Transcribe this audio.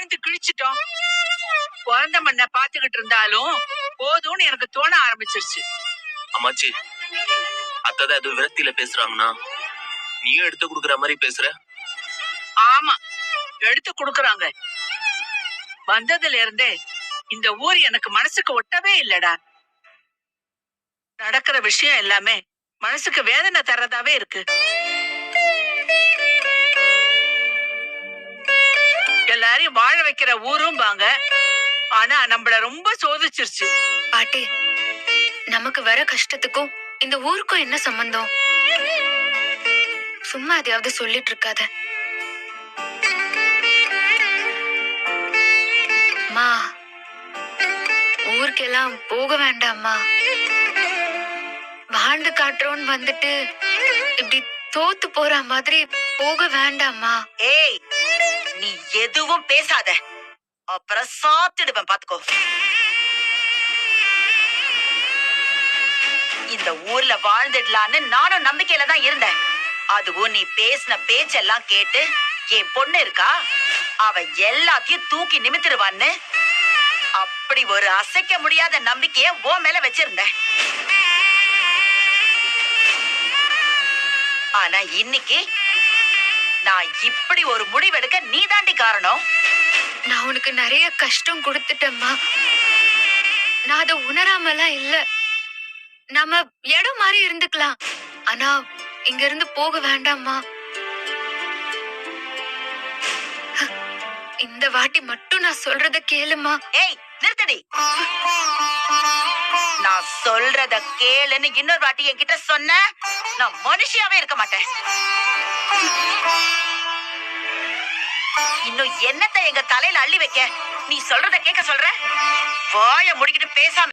வாழ்ந்து கிழிச்சிட்டோம். பிறந்த மண்ண பாத்துக்கிட்டு இருந்தாலும் போதும்னு எனக்கு தோண ஆரம்பிச்சிருச்சு. அம்மாச்சி அத்தை அது விரக்தியில பேசுறாங்கன்னா நீயும் எடுத்து கொடுக்குற மாதிரி பேசுற? ஆமா எடுத்து குடுக்கறாங்க. வந்ததுல இருந்தே இந்த ஊர் எனக்கு மனசுக்கு ஒட்டவே இல்லடா. நடக்கிற விஷயம் எல்லாமே மனசுக்கு வேதனை தர்றதாவே இருக்கு. வாழ வைக்கிற ஊரும் பாங்க ஆனா நம்மள ரொம்ப சோதிச்சிருச்சு. பாட்டி நமக்கு வர கஷ்டத்துக்கும் இந்த ஊருக்கும் என்ன சம்பந்தம்? சும்மா எதையாவது சொல்லிட்டு இருக்காத. அம்மா ஊருக்கெல்லாம் போக வேண்டாம்மா வாழ்ந்து காட்டுறோன்னு வந்துட்டு இப்படி தோத்து போற மாதிரி போக வேண்டாம்மா ஏய் நீ எதுவும் பேசாத. அப்புறம் சாத்திடுவேன் பாத்துக்கோ. இந்த ஊர்ல வாழ்ந்துடலான்னு நானும் நம்பிக்கையில தான் இருந்தேன். அதுவும் நீ பேசின பேச்செல்லாம் கேட்டு என் பொண்ணு இருக்கா? அவ எல்லாத்தையும் தூக்கி நிமித்திருவான்னு அப்படி ஒரு அசைக்க முடியாத நம்பிக்கைய ஓ மேல வச்சிருந்தேன். ஆனா இன்னைக்கு நான் இப்படி ஒரு முடிவெடுக்க நீதாண்டி காரணம். நான் உனக்கு நிறைய கஷ்டம் கொடுத்துட்டேம்மா. நான் அதை உணராமலாம் இல்ல. நம்ம இடம் மாதிரி இருந்துக்கலாம். ஆனா இங்க இருந்து போக வேண்டாம்மா. இந்த வாட்டி மட்டும் நான் சொல்றத கேளுமா ஏய் நிறுத்தடி. நான் சொல்றத கேளுன்னு இன்னொரு வாட்டி என்கிட்ட சொன்ன நான் மனுஷியாவே இருக்க மாட்டேன். இன்னும் என்னத்தை எங்க தலையில அள்ளி வைக்க? நீ சொல்றத கேட்க சொல்ற? வாய முடிக்கிட்டு பேசாம